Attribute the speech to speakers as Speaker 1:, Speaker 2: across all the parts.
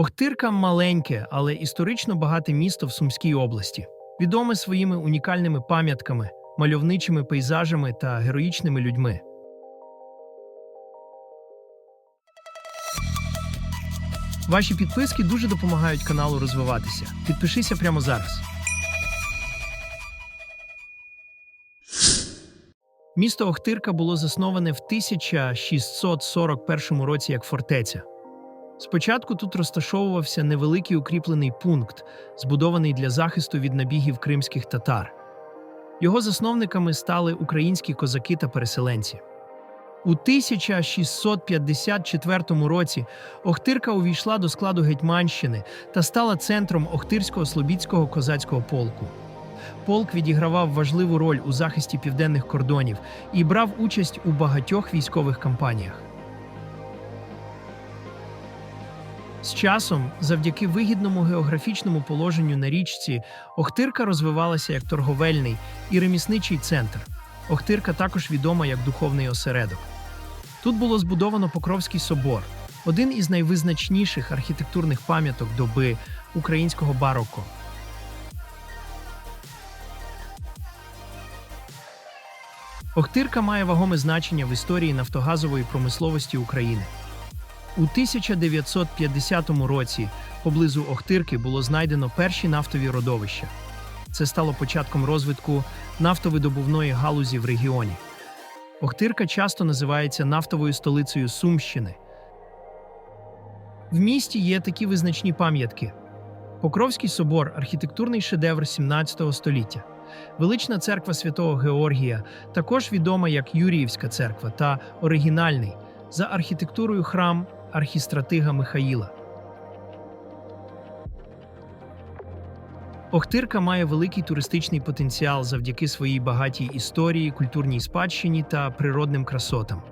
Speaker 1: Охтирка маленьке, але історично багате місто в Сумській області, відоме своїми унікальними пам'ятками, мальовничими пейзажами та героїчними людьми. Ваші підписки дуже допомагають каналу розвиватися. Підпишися прямо зараз. Місто Охтирка було засноване в 1641 році як фортеця. Спочатку тут розташовувався невеликий укріплений пункт, збудований для захисту від набігів кримських татар. Його засновниками стали українські козаки та переселенці. У 1654 році Охтирка увійшла до складу Гетьманщини та стала центром Охтирського слобідського козацького полку. Полк відігравав важливу роль у захисті південних кордонів і брав участь у багатьох військових кампаніях. З часом, завдяки вигідному географічному положенню на річці, Охтирка розвивалася як торговельний і ремісничий центр. Охтирка також відома як духовний осередок. Тут було збудовано Покровський собор, один із найвизначніших архітектурних пам'яток доби українського бароко. Охтирка має вагоме значення в історії нафтогазової промисловості України. У 1950 році поблизу Охтирки було знайдено перші нафтові родовища. Це стало початком розвитку нафтовидобувної галузі в регіоні. Охтирка часто називається нафтовою столицею Сумщини. В місті є такі визначні пам'ятки: Покровський собор архітектурний шедевр 17 століття, велична церква святого Георгія, також відома як Юріївська церква, та оригінальний за архітектурою храм архістратига Михаїла. Охтирка має великий туристичний потенціал завдяки своїй багатій історії, культурній спадщині та природним красотам.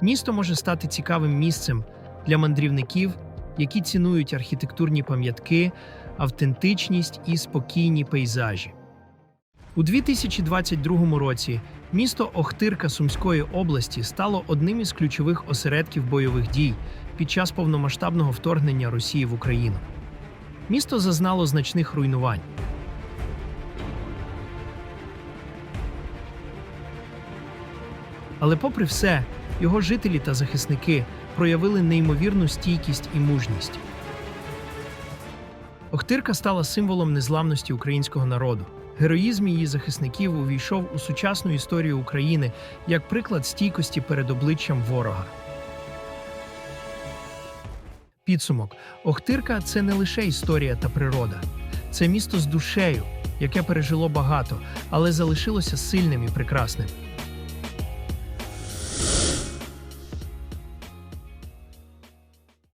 Speaker 1: Місто може стати цікавим місцем для мандрівників, які цінують архітектурні пам'ятки, автентичність і спокійні пейзажі. У 2022 році місто Охтирка Сумської області стало одним із ключових осередків бойових дій під час повномасштабного вторгнення Росії в Україну. Місто зазнало значних руйнувань. Але, попри все, його жителі та захисники проявили неймовірну стійкість і мужність. Охтирка стала символом незламності українського народу. Героїзм її захисників увійшов у сучасну історію України як приклад стійкості перед обличчям ворога. Підсумок: Охтирка це не лише історія та природа, це місто з душею, яке пережило багато, але залишилося сильним і прекрасним.